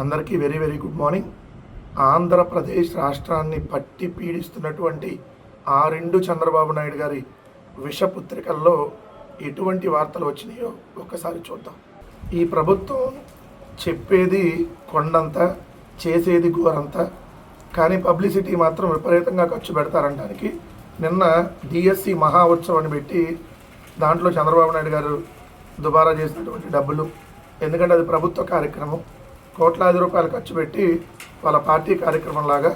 అందరికీ very very good morning. Andhra Pradesh రాష్ట్రాన్ని పట్టి పీడిస్తున్నటువంటి ఆ రెండు చంద్రబాబు నాయుడు గారి విషపుత్రికల్లో ఎటువంటి వార్తలు వచ్చినాయో ఒక్కసారి చూద్దాం. ఈ ప్రభుత్వం చెప్పేది కొండంత చేసేది ఘోరంత కానీ పబ్లిసిటీ మాత్రం విపరీతంగా ఖర్చు పెడతారనడానికి నిన్న డిఎస్సి మహా ఉత్సవాన్ని పెట్టి దాంట్లో చంద్రబాబు నాయుడు గారు దుబారా చేసినటువంటి డబ్బులు ఎందుకంటే అది ప్రభుత్వ కార్యక్రమం. కోట్లాది రూపాయలు ఖర్చు పెట్టి వాళ్ళ పార్టీ కార్యక్రమం లాగా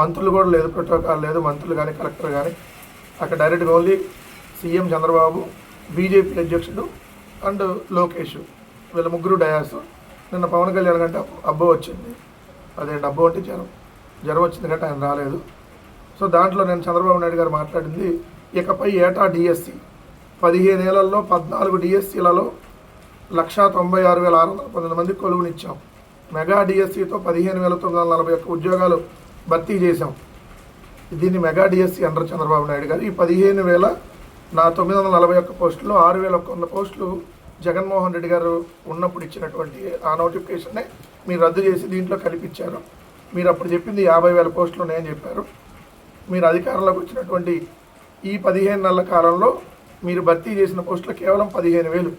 మంత్రులు కూడా లేదు ప్రోటోకాల్ లేదు మంత్రులు కానీ కలెక్టర్ కానీ అక్కడ డైరెక్ట్గా ఓన్లీ సీఎం చంద్రబాబు బీజేపీ అధ్యక్షుడు అండ్ లోకేష్ వీళ్ళ ముగ్గురు డయాస్. నిన్న పవన్ కళ్యాణ్ గంట అబ్బో వచ్చింది. అదే డబ్బు అంటే జ్వరం జ్వరం వచ్చింది కంటే ఆయన రాలేదు. సో దాంట్లో నేను చంద్రబాబు నాయుడు గారు మాట్లాడింది ఇకపై ఏటా డిఎస్సి పదిహేను ఏళ్ళలో పద్నాలుగు డిఎస్సీలలో లక్షా తొంభై ఆరు వేల ఆరు వందల పంతొమ్మిది మంది కొలువునిచ్చాం. మెగా డిఎస్సితో పదిహేను వేల తొమ్మిది వందల నలభై ఒక్క ఉద్యోగాలు భర్తీ చేశాం. దీన్ని mega DSC under Chandrababu Naidu garu. ఈ పదిహేను వేల నా తొమ్మిది వందల నలభై ఒక్క పోస్టులు ఆరు వేల ఒక్క వంద పోస్టులు జగన్మోహన్ రెడ్డి గారు ఉన్నప్పుడు ఇచ్చినటువంటి ఆ నోటిఫికేషన్నే మీరు రద్దు చేసి దీంట్లో కల్పించారు. మీరు అప్పుడు చెప్పింది యాభై వేల పోస్టులు ఉన్నాయని చెప్పారు. మీరు అధికారంలోకి వచ్చినటువంటి ఈ పదిహేను నెలల కాలంలో మీరు భర్తీ చేసిన పోస్టులు కేవలం పదిహేను వేలు.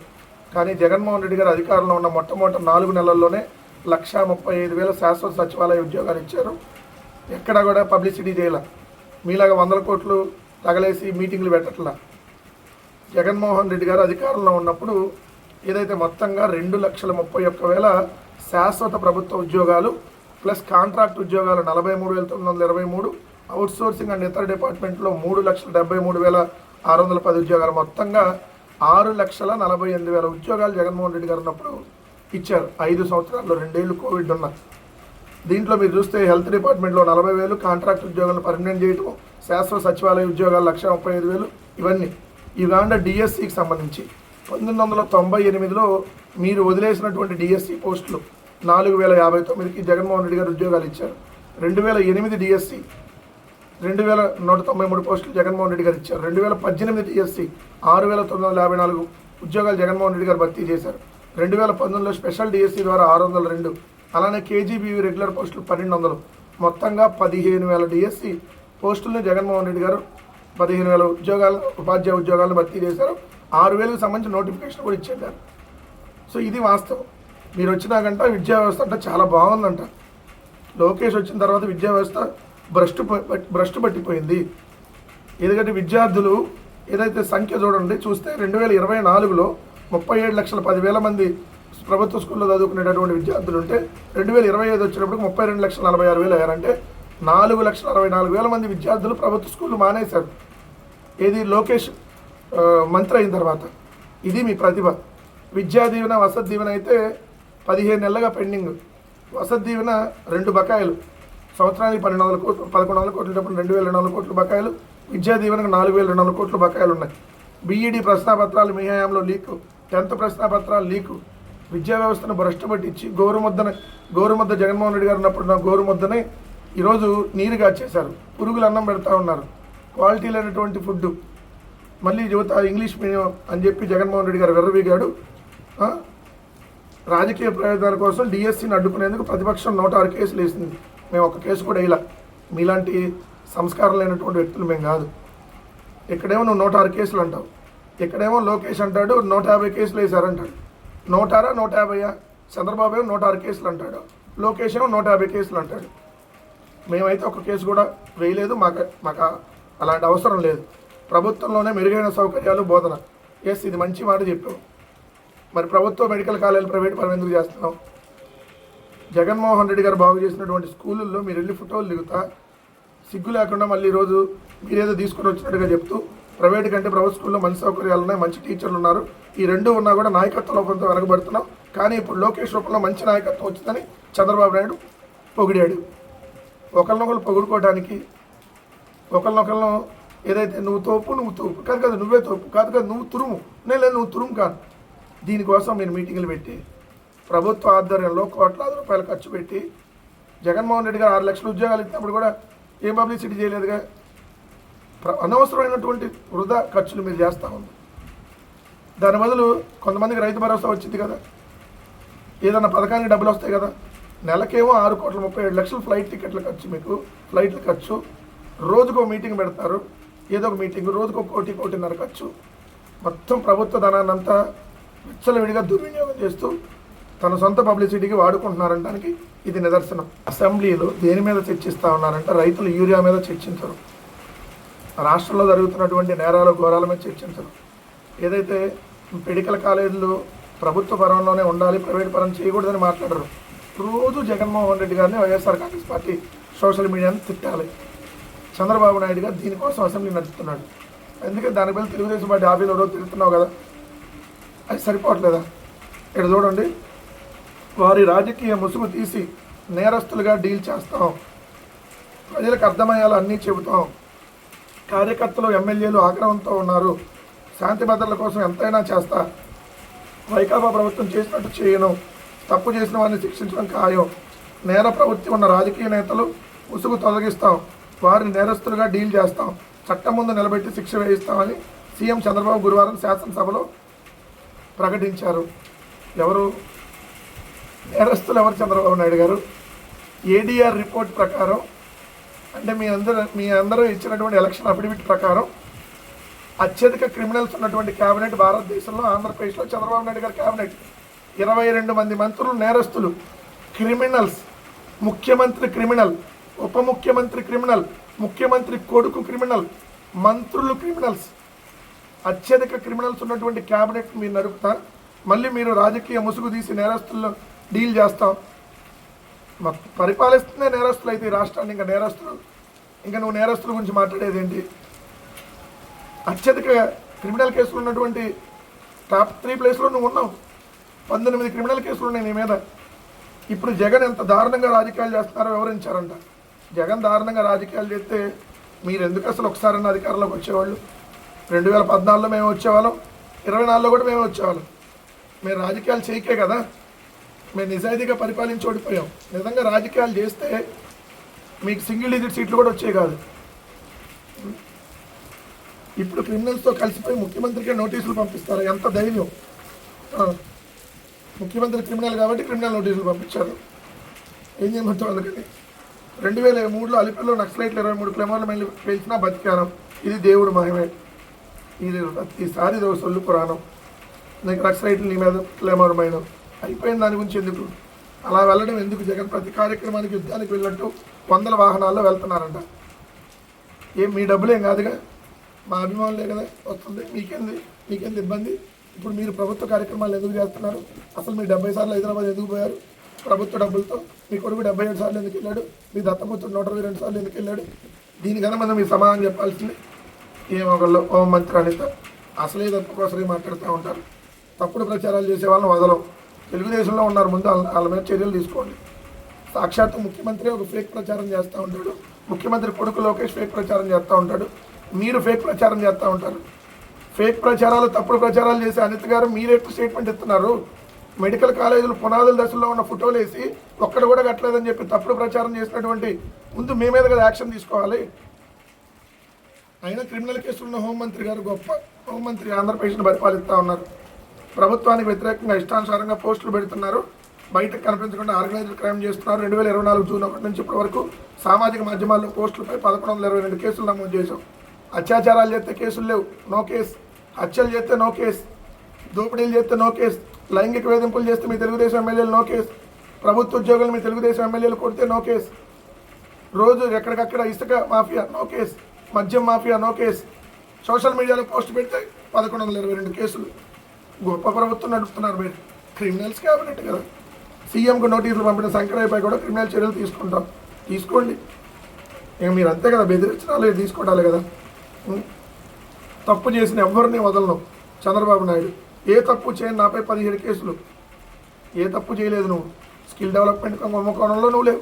కానీ జగన్మోహన్ రెడ్డి గారు అధికారంలో ఉన్న మొట్టమొదటి నాలుగు నెలల్లోనే లక్షా ముప్పై ఐదు వేల శాశ్వత సచివాలయ ఉద్యోగాలు ఇచ్చారు. ఎక్కడా కూడా పబ్లిసిటీ చేయాల. మీలాగా వందల కోట్లు తగలేసి మీటింగ్లు పెట్టట్లా. జగన్మోహన్ రెడ్డి గారు అధికారంలో ఉన్నప్పుడు ఏదైతే మొత్తంగా రెండు లక్షల ముప్పై ఒక్క వేల శాశ్వత ప్రభుత్వ ఉద్యోగాలు ప్లస్ కాంట్రాక్ట్ ఉద్యోగాలు నలభై మూడు వేల తొమ్మిది వందల ఇరవై మూడు అవుట్ సోర్సింగ్ అండ్ ఇతర డిపార్ట్మెంట్లో మూడు లక్షల డెబ్బై మూడు వేల ఆరు వందల పది ఉద్యోగాలు. మొత్తంగా ఆరు లక్షల నలభై ఎనిమిది వేల ఉద్యోగాలు జగన్మోహన్ రెడ్డి గారు ఉన్నప్పుడు ఇచ్చారు. ఐదు సంవత్సరాల్లో రెండేళ్ళు కోవిడ్ ఉన్న దీంట్లో మీరు చూస్తే హెల్త్ డిపార్ట్మెంట్లో నలభై వేలు కాంట్రాక్ట్ ఉద్యోగాలను పర్మనెంట్ చేయటం శాస్త్ర సచివాలయ ఉద్యోగాలు లక్ష ముప్పై ఐదు వేలు ఇవన్నీ ఇవాండ డిఎస్సికి సంబంధించి. పంతొమ్మిది వందల తొంభై ఎనిమిదిలో మీరు వదిలేసినటువంటి డిఎస్సి పోస్టులు నాలుగు వేల యాభై తొమ్మిదికి జగన్మోహన్ రెడ్డి గారు ఉద్యోగాలు ఇచ్చారు. రెండు వేల ఎనిమిది డిఎస్సి రెండు వేల నూట తొంభై మూడు పోస్టులు జగన్మోహన్ రెడ్డి గారు ఇచ్చారు. రెండు వేల పద్దెనిమిది డిఎస్సి ఆరు వేల తొమ్మిది వందల యాభై నాలుగు ఉద్యోగాలు జగన్మోహన్ రెడ్డి గారు భర్తీ చేశారు. రెండు వేల పంతొమ్మిదిలో స్పెషల్ డిఎస్సి ద్వారా ఆరు వందల రెండు అలానే కేజీబీవీ రెగ్యులర్ పోస్టులు పన్నెండు వందలు. మొత్తంగా పదిహేను వేల డిఎస్సి పోస్టులను జగన్మోహన్ రెడ్డి గారు పదిహేను వేల ఉద్యోగాలు ఉపాధ్యాయ ఉద్యోగాలను భర్తీ చేశారు. ఆరు వేలకు సంబంధించిన నోటిఫికేషన్ కూడా ఇచ్చేశారు. సో ఇది వాస్తవం. మీరు వచ్చినాకంట విద్యా వ్యవస్థ అంటే చాలా బాగుందంట. లోకేష్ వచ్చిన తర్వాత విద్యా వ్యవస్థ భ్రష్టు భ్రష్టు పట్టిపోయింది. ఎందుకంటే విద్యార్థులు ఏదైతే సంఖ్య చూడండి చూస్తే రెండు వేల ఇరవై నాలుగులో ముప్పై ఏడు లక్షల పదివేల మంది ప్రభుత్వ స్కూల్లో చదువుకునేటటువంటి విద్యార్థులు ఉంటే రెండు వేల ఇరవై ఐదు వచ్చినప్పుడు ముప్పై రెండు లక్షల నలభై ఆరు వేలు అయ్యారంటే నాలుగు లక్షల అరవై నాలుగు వేల మంది విద్యార్థులు ప్రభుత్వ స్కూళ్ళు మానేశారు. ఏది లోకేష్ మంత్రి అయిన తర్వాత. ఇది మీ ప్రతిభ. విద్యా దీవెన వసతి దీవెన అయితే పదిహేను నెలలుగా పెండింగ్. వసతి దీవెన రెండు బకాయిలు. సంవత్సరానికి పన్నెండు వందల కోట్లు పదకొండు వందల కోట్లు రెండు వేల రెండు వందల కోట్లు బకాయిలు. విద్యా దీవెనకు నాలుగు వేల రెండు వందల కోట్ల బకాయిలు ఉన్నాయి బీఈడి ప్రశ్నాపత్రాలు మీ హయాంలో లీకు. Tenth ప్రశ్నాపత్రాలు leak. విద్యా వ్యవస్థను భ్రష్టపట్టించి గోరుముద్దన గోరుముద్ద జగన్మోహన్ రెడ్డి గారు ఉన్నప్పుడు నా గోరుముద్దనే ఈరోజు నీరుగా చేశారు పురుగులు అన్నం పెడతా ఉన్నారు. క్వాలిటీ లేనటువంటి ఫుడ్ మళ్ళీ యువత ఇంగ్లీష్ మీడియం అని చెప్పి జగన్మోహన్ రెడ్డి గారు వెర్రవీగాడు. రాజకీయ ప్రయోజనాల కోసం డిఎస్సిని అడ్డుకునేందుకు ప్రతిపక్షం నూట ఆరు కేసులు వేసింది. మేము ఒక కేసు కూడా ఇలా మీలాంటి సంస్కారం లేనటువంటి వ్యక్తులు మేము కాదు. ఇక్కడేమో నువ్వు నూట ఆరు కేసులు అంటావు. ఇక్కడేమో లోకేష్ అంటాడు నూట యాభై కేసులు వేశారంటాడు. నూట ఆరా నూట యాభైయా? చంద్రబాబు ఏమో నూట ఆరు కేసులు అంటాడు. లోకేష్ ఏమో నూట యాభై కేసులు అంటాడు. మేమైతే ఒక కేసు కూడా వేయలేదు మాకు మాకు అలాంటి అవసరం లేదు. ప్రభుత్వంలోనే మెరుగైన సౌకర్యాలు బోధన. ఎస్ ఇది మంచి మాట చెప్పాం మరి ప్రభుత్వ మెడికల్ కాలేజీలు ప్రైవేట్ పరం ఎందుకు చేస్తున్నాం జగన్మోహన్ రెడ్డి గారు బాగు చేసినటువంటి స్కూళ్ళల్లో మీరు వెళ్ళి ఫోటోలు దిగుతా. సిగ్గు లేకుండా మళ్ళీ ఈరోజు మీరేదో తీసుకొని వచ్చినట్టుగా చెప్తూ ప్రైవేట్ కంటే ప్రభుత్వ స్కూల్లో మంచి సౌకర్యాలు ఉన్నాయి మంచి టీచర్లు ఉన్నారు. ఈ రెండు ఉన్నా కూడా నాయకత్వ లోపంతో వెనకబడుతున్నాం. కానీ ఇప్పుడు లోకేష్ రూపంలో మంచి నాయకత్వం వచ్చిందని చంద్రబాబు నాయుడు పొగిడాడు. ఒకరినొకరు పొగుడుకోవడానికి ఒకరినొకరిని ఏదైతే నువ్వు తోపు నువ్వు తోపు. కాదు కాదు నువ్వే తోపు. కాదు కాదు నువ్వు తురుము. నేను లేదు నువ్వు తురుము కాదు. దీనికోసం నేను మీటింగ్లు పెట్టి ప్రభుత్వ ఆధ్వర్యంలో కోట్లాది రూపాయలు ఖర్చు పెట్టి జగన్మోహన్ రెడ్డి గారు ఆరు లక్షల ఉద్యోగాలు ఇచ్చినప్పుడు కూడా ఏం పబ్లిసిటీ చేయలేదుగా? అనవసరమైనటువంటి వృధా ఖర్చులు మీరు చేస్తూ ఉంది దాని బదులు కొంతమందికి రైతు భరోసా వచ్చింది కదా. ఏదన్నా పథకానికి డబ్బులు వస్తాయి కదా. నెలకేమో ఆరు కోట్ల ముప్పై ఏడు లక్షలు ఫ్లైట్ టికెట్ల ఖర్చు మీకు ఫ్లైట్ల ఖర్చు. రోజుకో మీటింగ్ పెడతారు. ఏదో ఒక మీటింగ్ రోజుకో కోటి కోటిన్నర ఖర్చు. మొత్తం ప్రభుత్వ ధనాన్ని అంతా విచ్చలవిడిగా దుర్వినియోగం చేస్తూ తన సొంత పబ్లిసిటీకి వాడుకుంటున్నారంటానికి ఇది నిదర్శనం. అసెంబ్లీలో దేని మీద చర్చిస్తూ ఉన్నారంటే రైతులు యూరియా మీద చర్చించరు. రాష్ట్రంలో జరుగుతున్నటువంటి నేరాలు ఘోరాల మీద చర్చించరు. ఏదైతే మెడికల్ కాలేజీలు ప్రభుత్వ పరంలోనే ఉండాలి ప్రైవేట్ పరం చేయకూడదని మాట్లాడరు రోజు జగన్మోహన్ రెడ్డి గారిని వైఎస్ఆర్ కాంగ్రెస్ పార్టీ సోషల్ మీడియాని తిట్టాలి. చంద్రబాబు నాయుడు గారు దీనికోసం అసెంబ్లీ నడుపుతున్నాడు. ఎందుకంటే దాని తెలుగుదేశం పార్టీ ఆఫీలో రోజు తిరుగుతున్నావు కదా అది సరిపోవట్లేదా? ఇక్కడ చూడండి వారి రాజకీయ ముసుగు తీసి నేరస్తులుగా డీల్ చేస్తాం. ప్రజలకు అర్థమయ్యేలా అన్నీ చెబుతాం. కార్యకర్తలు ఎమ్మెల్యేలు ఆగ్రహంతో ఉన్నారు. శాంతి భద్రతల కోసం ఎంతైనా చేస్తా. వైకాపా ప్రభుత్వం చేసినట్టు చేయను. తప్పు చేసిన వారిని శిక్షించడం ఖాయం. నేర ప్రవృత్తి ఉన్న రాజకీయ నేతలు ముసుగు తొలగిస్తాం. వారిని నేరస్తులుగా డీల్ చేస్తాం. చట్టం ముందు నిలబెట్టి శిక్ష వేయిస్తామని సీఎం చంద్రబాబు గురువారం శాసనసభలో ప్రకటించారు. ఎవరు? నేరస్తులు ఎవరు చంద్రబాబు నాయుడు గారు? ఏడీఆర్ రిపోర్ట్ ప్రకారం అంటే మీ అందరూ మీ అందరూ ఇచ్చినటువంటి ఎలక్షన్ అఫిడవిట్ ప్రకారం అత్యధిక క్రిమినల్స్ ఉన్నటువంటి కేబినెట్ భారతదేశంలో ఆంధ్రప్రదేశ్లో చంద్రబాబు నాయుడు గారి కేబినెట్ ఇరవై రెండు మంది మంత్రులు నేరస్తులు క్రిమినల్స్ ముఖ్యమంత్రి క్రిమినల్ ఉప ముఖ్యమంత్రి క్రిమినల్ ముఖ్యమంత్రి కొడుకు క్రిమినల్ మంత్రులు క్రిమినల్స్ అత్యధిక క్రిమినల్స్ ఉన్నటువంటి క్యాబినెట్ మీరు నడుపుతా మళ్ళీ మీరు రాజకీయ ముసుగు తీసి నేరస్తుల్లో డీల్ చేస్తాం. మా పరిపాలిస్తుందే నేరస్తులు అయితే ఈ రాష్ట్రాన్ని ఇంకా నేరస్తులు ఇంకా నువ్వు నేరస్తుల గురించి మాట్లాడేది ఏంటి? అత్యధిక క్రిమినల్ కేసులు ఉన్నటువంటి టాప్ త్రీ ప్లేస్లో నువ్వు ఉన్నావు. పంతొమ్మిది క్రిమినల్ కేసులు ఉన్నాయి నీ మీద. ఇప్పుడు జగన్ ఎంత దారుణంగా రాజకీయాలు చేస్తున్నారో వివరించారంట. జగన్ దారుణంగా రాజకీయాలు చేస్తే మీరు ఎందుకు అసలు ఒకసారన్న అధికారంలోకి వచ్చేవాళ్ళు? రెండు వేల పద్నాలుగులో మేము వచ్చేవాళ్ళం ఇరవై నాలుగులో కూడా మేము వచ్చేవాళ్ళం. మీరు రాజకీయాలు చేయకే కదా? మేము నిజాయితీగా పరిపాలించి ఓడిపోయాం. నిజంగా రాజకీయాలు చేస్తే మీకు సింగిల్ డిజిట్ సీట్లు కూడా వచ్చే కాదు. ఇప్పుడు క్రిమినల్స్తో కలిసిపోయి ముఖ్యమంత్రికే నోటీసులు పంపిస్తారు. ఎంత ధైర్యం. ముఖ్యమంత్రి క్రిమినల్ కాబట్టి క్రిమినల్ నోటీసులు పంపించారు. ఏం చేయమంటారు అందుకని? రెండు వేల మూడులో అలిపిరిలో నక్సలైట్లు ఇరవై మూడు క్లెమర్లు మళ్ళీ పేల్చినా బతికానం. ఇది దేవుడు మహిమే. ఇది ప్రతిసారి ఇది ఒక సొల్లు పురాణం. నీకు నక్సలైట్లు నీ మీద క్లెమరమైన అయిపోయిన దాని గురించి ఎందుకు? అలా వెళ్ళడం ఎందుకు? జగన్ ప్రతి కార్యక్రమానికి యుద్ధానికి వెళ్ళినట్టు వందల వాహనాల్లో వెళ్తున్నారంట. ఏం మీ డబ్బులేం కాదుగా? మా అభిమానులే కదా వస్తుంది. మీకేంది? మీకేంది ఇబ్బంది? ఇప్పుడు మీరు ప్రభుత్వ కార్యక్రమాలు ఎందుకు చేస్తున్నారు? అసలు మీరు డెబ్బై సార్లు హైదరాబాద్ ఎందుకు పోయారు? ప్రభుత్వ డబ్బులతో మీ కొడుకు డెబ్బై ఏడు సార్లు ఎందుకు వెళ్ళాడు? మీ దత్తపుత్రుడు నూట ఇరవై రెండు సార్లు ఎందుకు వెళ్ళాడు? దీనికన్నా మనం మీ సమాధానం చెప్పాల్సింది. ఏమొకళ్ళు హోం మంత్రి అనిత? అసలే తప్పు కోసమే మాట్లాడుతూ ఉంటారు. తప్పుడు ప్రచారాలు చేసే వాళ్ళని వదలం. తెలుగుదేశంలో ఉన్నారు. ముందు వాళ్ళ మీద చర్యలు తీసుకోండి. సాక్షాత్తు ముఖ్యమంత్రి ఒక ఫేక్ ప్రచారం చేస్తూ ఉంటాడు. ముఖ్యమంత్రి కొడుకు లోకేష్ ఫేక్ ప్రచారం చేస్తూ ఉంటాడు. మీరు ఫేక్ ప్రచారం చేస్తూ ఉంటారు. ఫేక్ ప్రచారాలు తప్పుడు ప్రచారాలు చేసే అనిత్ గారు మీరే స్టేట్మెంట్ ఇస్తున్నారు. మెడికల్ కాలేజీలు పునాదుల దశలో ఉన్న ఫోటోలు వేసి ఒక్కడ కూడా కట్టలేదని చెప్పి తప్పుడు ప్రచారం చేసినటువంటి ముందు మీ మీద కదా యాక్షన్ తీసుకోవాలి. అయినా క్రిమినల్ కేసులు ఉన్న హోంమంత్రి గారు గొప్ప హోంమంత్రి ఆంధ్రప్రదేశ్ను పరిపాలిస్తూ ఉన్నారు. ప్రభుత్వానికి వ్యతిరేకంగా ఇష్టానుసారంగా పోస్టులు పెడుతున్నారు. బయటకు కనిపించకుండా ఆర్గనైజ్డ్ క్రైమ్ చేస్తున్నారు. రెండు వేల ఇరవై నాలుగు జూన్ ఒకటి నుంచి ఇప్పటి వరకు సామాజిక మాధ్యమాల్లో పోస్టులపై పదకొండు వందల ఇరవై రెండు కేసులు నమోదు చేశాం. అత్యాచారాలు చేస్తే కేసులు లేవు. No case. హత్యలు చేస్తే నో కేస్. దోపిడీలు చేస్తే నో కేసు. లైంగిక వేధింపులు చేస్తే మీ తెలుగుదేశం ఎమ్మెల్యేలు నో కేసు. ప్రభుత్వ ఉద్యోగులు మీ తెలుగుదేశం ఎమ్మెల్యేలు కొడితే నో కేసు. రోజు ఎక్కడికక్కడ ఇసుక మాఫియా నో కేసు. మద్యం మాఫియా నో కేసు. సోషల్ మీడియాలో పోస్ట్ పెడితే పదకొండు వందల ఇరవై రెండు కేసులు. గొప్ప ప్రభుత్వం నడుపుతున్నారు మీరు. క్రిమినల్స్ క్యాబినెట్ కదా. సీఎంకు నోటీసులు పంపిన శంకరయ్యపై కూడా క్రిమినల్ చర్యలు తీసుకుంటాం. తీసుకోండి. ఇక మీరు అంతే కదా బెదిరించాలి తీసుకోవాలి కదా. తప్పు చేసిన ఎవరిని వదలను. చంద్రబాబు నాయుడు. ఏ తప్పు చేయని నాపై పదిహేడు కేసులు. ఏ తప్పు చేయలేదు నువ్వు. స్కిల్ డెవలప్మెంట్ కుంభకోణంలో నువ్వు లేవు.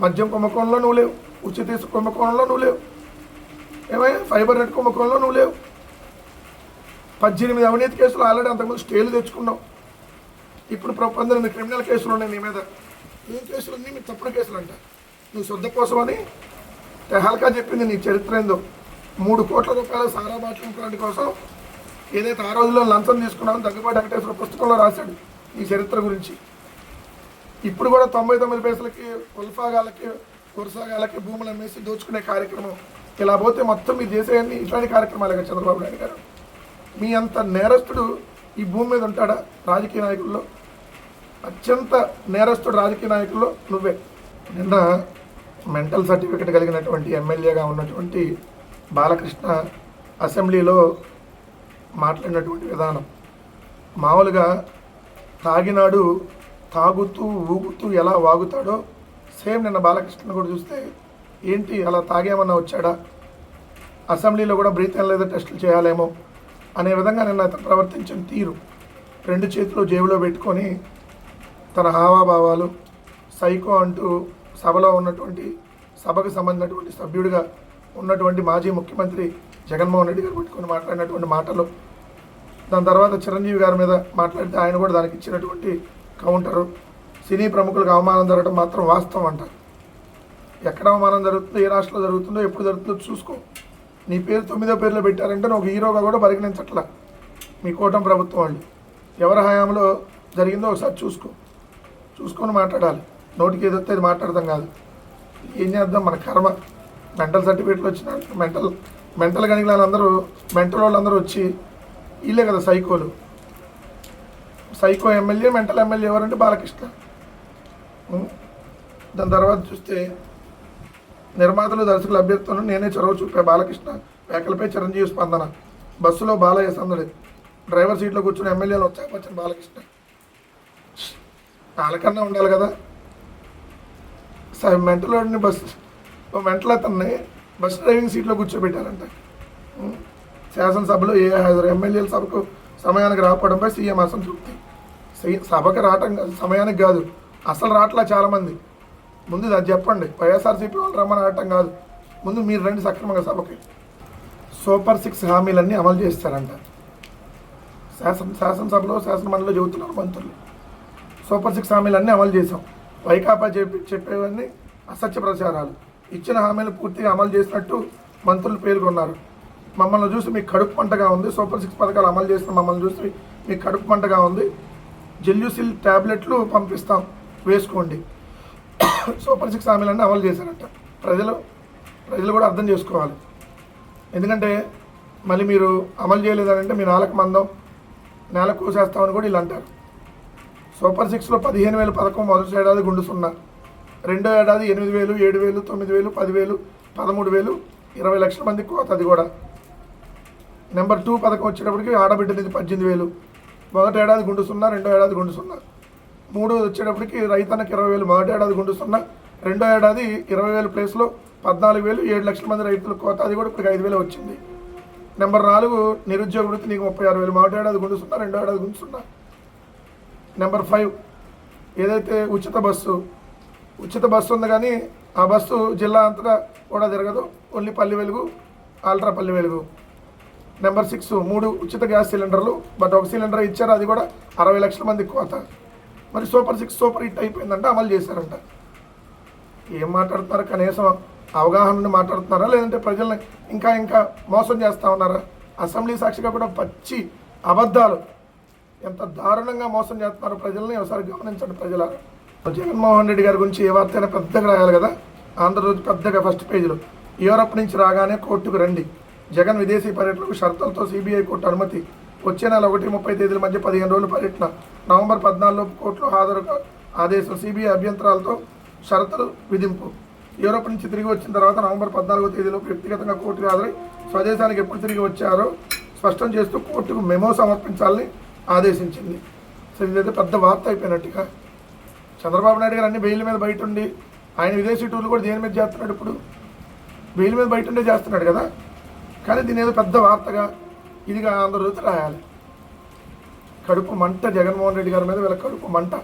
మద్యం కుంభకోణంలో నువ్వు లేవు. ఉచిత కుంభకోణంలో నువ్వు లేవు. ఏమైనా ఫైబర్ నెట్ కుంభకోణంలో నువ్వు లేవు. పద్దెనిమిది అవినీతి కేసులు ఆల్రెడీ అంతకుముందు స్టేలు తెచ్చుకున్నాం. ఇప్పుడు పంతొమ్మిది క్రిమినల్ కేసులు ఉన్నాయి నీ మీద. ఏం కేసులు అన్నీ మీ తప్పుడు కేసులు అంట నీ శుద్ధ కోసమని తెహల్కా చెప్పింది నీ చరిత్ర ఏందో. మూడు కోట్ల రూపాయల సారా బాటిల్ ప్లాంట్ కోసం ఏదైతే ఆ రోజుల్లో లంచం తీసుకున్నామో దగ్గుబాటి వెంకటేశ్వర పుస్తకంలో రాశాడు నీ చరిత్ర గురించి. ఇప్పుడు కూడా తొంభై తొమ్మిది పైసలకి ఉల్ఫాగాలకి కురసాగాలకి భూములు అమ్మేసి దోచుకునే కార్యక్రమం. ఇలా పోతే మొత్తం మీరు దేశాన్ని ఇట్లాంటి కార్యక్రమాలే చంద్రబాబు నాయుడు గారు. మీ అంత నేరస్తుడు ఈ భూమి మీద ఉంటాడా రాజకీయ నాయకుల్లో? అత్యంత నేరస్తుడు రాజకీయ నాయకుల్లో నువ్వే. నిన్న మెంటల్ సర్టిఫికెట్ కలిగినటువంటి ఎమ్మెల్యేగా ఉన్నటువంటి బాలకృష్ణ అసెంబ్లీలో మాట్లాడినటువంటి విధానం. మామూలుగా తాగినాడు తాగుతూ ఊగుతూ ఎలా వాగుతాడో సేమ్ నిన్న బాలకృష్ణ కూడా చూస్తే ఏంటి అలా తాగేమన్నా వచ్చాడా? అసెంబ్లీలో కూడా బ్రీత్ లేదా టెస్టులు చేయాలేమో. అనే విధంగా నిన్న అతను ప్రవర్తించిన తీరు. రెండు చేతులు జేబులో పెట్టుకొని తన హావాభావాలు సైకో అంటూ సభలో ఉన్నటువంటి సభకు సంబంధించినటువంటి సభ్యుడిగా ఉన్నటువంటి మాజీ ముఖ్యమంత్రి జగన్మోహన్ రెడ్డి గారు పెట్టుకొని మాట్లాడినటువంటి మాటలు. దాని తర్వాత చిరంజీవి గారి మీద మాట్లాడితే ఆయన కూడా దానికి ఇచ్చినటువంటి కౌంటరు. సినీ ప్రముఖులకు అవమానం జరగడం మాత్రం వాస్తవం అంటారు. ఎక్కడ అవమానం జరుగుతుందో ఏ రాష్ట్రంలో జరుగుతుందో ఎప్పుడు జరుగుతుందో చూసుకో. నీ పేరు తొమ్మిదో పేర్లో పెట్టారంటే నువ్వు హీరోగా కూడా పరిగణించట్లా. మీ కూటమి ప్రభుత్వం వాళ్ళు. ఎవరి హయాంలో జరిగిందో ఒకసారి చూసుకో. చూసుకొని మాట్లాడాలి. నోటికి ఏదొస్తే అది మాట్లాడదాం కాదు. ఏం చేద్దాం? మన కర్మ. మెంటల్ సర్టిఫికేట్లు వచ్చిన మెంటల్ మెంటల్ కనుక వాళ్ళందరూ మెంటల్ వాళ్ళందరూ వచ్చి వీళ్ళే కదా సైకోలు. సైకో ఎమ్మెల్యే మెంటల్ ఎమ్మెల్యే ఎవరంటే బాలకృష్ణ. దాని తర్వాత చూస్తే నిర్మాతలు దర్శకుల అభ్యర్థులను నేనే చొరవ చూపే బాలకృష్ణ వ్యాఖ్యలపై చిరంజీవి స్పందన. బస్సులో బాలయ్య సందడి. డ్రైవర్ సీట్లో కూర్చుని ఎమ్మెల్యేలు వచ్చాకొచ్చిన బాలకృష్ణ. వాళ్ళకన్నా ఉండాలి కదా. సరే మెంటలో వాడిని బస్సు ఓ మెంటల్ అతన్ని బస్ డ్రైవింగ్ సీట్లో కూర్చోబెట్టారంట. శాసనసభలో ఏ హాజరు ఎమ్మెల్యేల సభకు సమయానికి రాకపోవడంపై సీఎం అసంతృప్తి. సభకు రావటం కాదు, సమయానికి కాదు. అసలు రావట్లా చాలామంది. ముందు అది చెప్పండి. వైఎస్ఆర్సీపీ వాళ్ళు రమ్మని అడటం కాదు. ముందు మీరు రండి సక్రమంగా సభకి. సూపర్ సిక్స్ హామీలన్నీ అమలు చేస్తారంట. శాసన శాసనసభలో శాసనమండలిలో చెబుతున్నారు మంత్రులు. సూపర్ సిక్స్ హామీలన్నీ అమలు చేసాం వైకాపా చెప్పి చెప్పేవన్నీ అసత్య ప్రచారాలు. ఇచ్చిన హామీలు పూర్తిగా అమలు చేసినట్టు మంత్రులు పేర్కొన్నారు. మమ్మల్ని చూసి మీకు కడుపు పంటగా ఉంది. సూపర్ సిక్స్ పథకాలు అమలు చేసిన మమ్మల్ని చూసి మీకు కడుపు పంటగా ఉంది. జెల్యూసిల్ ట్యాబ్లెట్లు పంపిస్తాం. వేసుకోండి. సూపర్ సిక్స్ హామీలన్నీ అమలు చేశారంట. ప్రజలు ప్రజలు కూడా అర్థం చేసుకోవాలి. ఎందుకంటే మళ్ళీ మీరు అమలు చేయలేదనంటే మీ నాలుగు మందం నేల కోసేస్తామని కూడా వీళ్ళు అంటారు. సూపర్ సిక్స్లో పదిహేను వేలు పథకం మొదటి ఏడాది గుండు సున్నా రెండో ఏడాది ఎనిమిది వేలు ఏడు వేలు తొమ్మిది వేలు పదివేలు పదమూడు వేలు ఇరవై లక్షల మంది కోత అది కూడా. నెంబర్ టూ పథకం వచ్చేటప్పటికి ఆడబిడ్డ నుంచి పద్దెనిమిది వేలు. మొదటి ఏడాది గుండు సున్నా రెండో ఏడాది గుండు సున్నా. మూడు వచ్చేటప్పటికి రైతన్నకి ఇరవై వేలు మొదటి ఏడాది గుండు సున్నా రెండో ఏడాది ఇరవై వేలు ప్లేస్లో పద్నాలుగు వేలు ఏడు లక్షల మంది రైతులు కోత అది కూడా ఇప్పుడు ఐదు వేలు వచ్చింది. నెంబర్ నాలుగు నిరుద్యోగ వృత్తి నీకు ముప్పై ఆరు వేలు మొదటి ఏడాది గుండు సున్నా రెండో ఏడాది గుండు సున్నా. నెంబర్ ఫైవ్ ఏదైతే ఉచిత బస్సు ఉచిత బస్సు ఉంది కానీ ఆ బస్సు జిల్లా అంతటా కూడా తిరగదు ఓన్లీ పల్లి వెలుగు ఆల్ట్రా పల్లి వెలుగు. నెంబర్ సిక్స్ మూడు ఉచిత గ్యాస్ సిలిండర్లు బట్ ఒక సిలిండర్ ఇచ్చారు అది కూడా అరవై లక్షల మంది కోత. మరి సూపర్ సిక్స్ సూపర్ హిట్ అయిపోయిందంటే అమలు చేశారంట. ఏం మాట్లాడుతున్నారు? కనీసం అవగాహన నుండి మాట్లాడుతున్నారా? లేదంటే ప్రజల్ని ఇంకా ఇంకా మోసం చేస్తా ఉన్నారా? అసెంబ్లీ సాక్షిగా కూడా పచ్చి అబద్ధాలు. ఎంత దారుణంగా మోసం చేస్తున్నారో ప్రజల్ని? ఒకసారి గమనించండి ప్రజల జగన్మోహన్ రెడ్డి గారి గురించి ఏ వార్త అయినా పెద్దగా రాయాలి కదా? ఆంధ్రజ్యోతి పెద్దగా ఫస్ట్ పేజీలో యూరప్ నుంచి రాగానే కోర్టుకు రండి. జగన్ విదేశీ పర్యటనకు షరతులతో సిబిఐ కోర్టు అనుమతి. వచ్చే నెల ఒకటి ముప్పై తేదీల మధ్య పదిహేను రోజులు పర్యటన. నవంబర్ పద్నాలుగులో కోర్టులో హాజరు ఆదేశం సిబిఐ అభ్యంతరాలతో షరతులు విధింపు. యూరోప్ నుంచి తిరిగి వచ్చిన తర్వాత నవంబర్ పద్నాలుగో తేదీలో వ్యక్తిగతంగా కోర్టుకు హాజరై స్వదేశానికి ఎప్పుడు తిరిగి వచ్చారో స్పష్టం చేస్తూ కోర్టుకు మెమో సమర్పించాలని ఆదేశించింది. సో ఇదైతే పెద్ద వార్త అయిపోయినట్టుగా. చంద్రబాబు నాయుడు గారు అన్ని బెయిల్ మీద బయట ఉండి ఆయన విదేశీ టూర్లు కూడా దేని మీద చేస్తున్నాడు ఇప్పుడు? బెయిల్ మీద బయట ఉండే చేస్తున్నాడు కదా. కానీ దీని ఏదో పెద్ద వార్తగా ఇదిగా ఆంధ్రజ్యోతి రాయాలి. కడుపు మంట జగన్మోహన్ రెడ్డి గారి మీద వీళ్ళ కడుపు మంట.